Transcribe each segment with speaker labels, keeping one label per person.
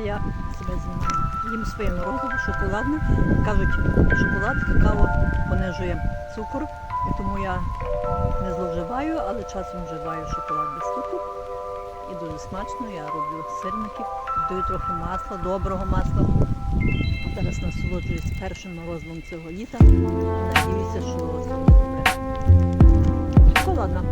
Speaker 1: я себе знімаю. Їм своє морозиво, шоколадне. Кажуть, шоколад, какао понижує цукор, і тому я не зловживаю, але часом вживаю шоколад без цукру. І дуже смачно, я роблю сирників, даю трохи масла, доброго масла. Зараз насолоджуюсь першим морозивом цього літа. Надіюся, що все добре. Шоколадна.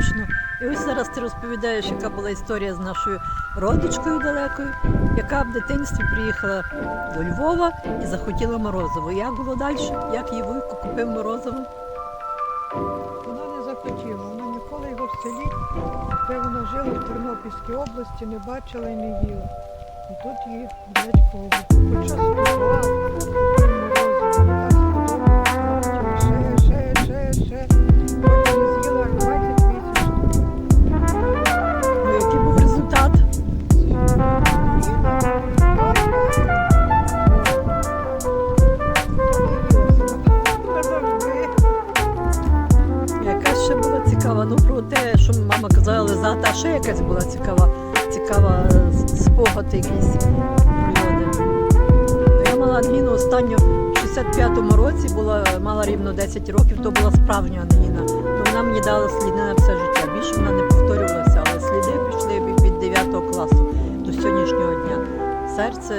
Speaker 1: Смачно. І ось зараз ти розповідаєш, яка була історія з нашою родичкою далекою, яка в дитинстві приїхала до Львова і захотіла морозиво. Як було далі? Як її вуйко купив морозиво?
Speaker 2: Вона не захотіла, вона ніколи його в селі, де вона жила в Тернопільській області, не бачила і не їла. І тут її дядько хоча
Speaker 1: якась була цікава, цікава е, спогад якийсь пригоди. Ну, Я мала ангіну останню в 65-му році, була, мала рівно 10 років, то була справжня ангіна. То вона мені дала сліди на все життя. Більше вона не повторювалася, але сліди пішли від- від 9 класу до сьогоднішнього дня. Серце,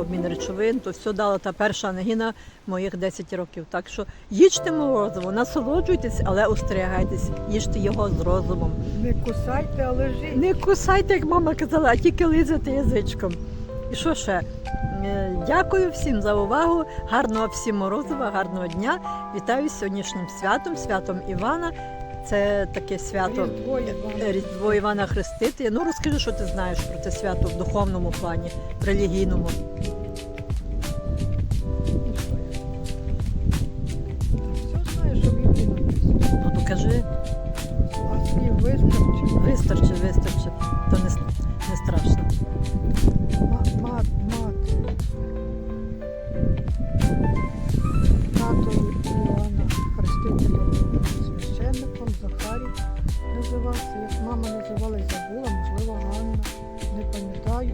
Speaker 1: обмін речовин, то все дала та перша ангіна моїх 10 років. Так що їжте морозиво, насолоджуйтесь, але остерігайтесь, їжте його з розумом.
Speaker 2: Не кусайте, а лежіть.
Speaker 1: Не кусайте, як мама казала, а тільки лизати язичком. І що ще? Е, Дякую всім за увагу. Гарного всім морозива, гарного дня. Вітаю з сьогоднішнім святом, святом Івана. Це таке свято
Speaker 2: Різдво Івана.
Speaker 1: Різдво Івана Хрестителя. Ну розкажи, що ти знаєш про це свято в духовному плані, в релігійному.
Speaker 2: Все знаю, що в Біблії написано.
Speaker 1: Ну то кажи,
Speaker 2: А слів вистачить.
Speaker 1: то не, не страшно.
Speaker 2: Ма- ма- Мати. Тато Іоанна Хрестителя називався. Як мама називалась, забула, можливо, Ганна, не пам'ятаю.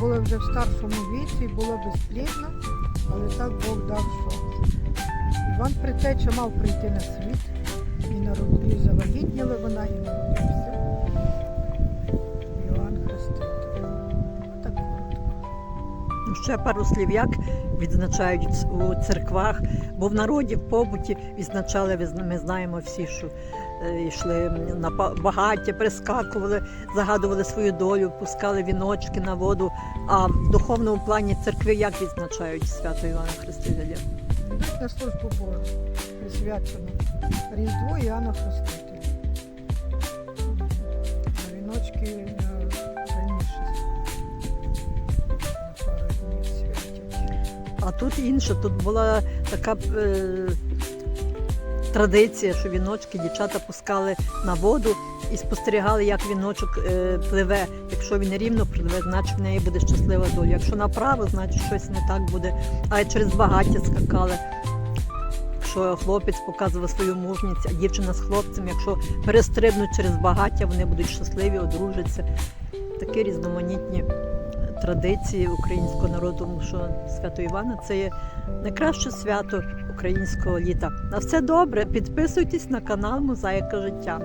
Speaker 2: Була вже в старшому віці, була безплідна, але так Бог дав, що Іван Притеча мав прийти на світ і народив, завагітніла вона і народився. Іоанн Хреститель. Так коротко.
Speaker 1: Ну, Ще пару слів, як відзначають у церквах, бо в народі в побуті відзначали, ми знаємо всі, що йшли на багаття, прискакували, загадували свою долю, пускали віночки на воду. А в духовному плані церкви як відзначають свято Івана Хрестителя?
Speaker 2: на службу Божу присвячено Різдву Іоанна Хрестителя. Віночки е, раніше.
Speaker 1: А тут інше, тут була така е, традиція, що віночки дівчата пускали на воду і спостерігали, як віночок е, пливе. Якщо він рівно пливе, значить в неї буде щаслива доля. Якщо направо, значить щось не так буде. А через багаття скакали. Якщо хлопець показував свою мужність, а дівчина з хлопцем, якщо перестрибнуть через багаття, вони будуть щасливі, одружаться. Такі різноманітні традиції українського народу, тому що свято Івана це є найкраще свято українського літа. На все добре. Підписуйтесь на канал Мозаїка життя.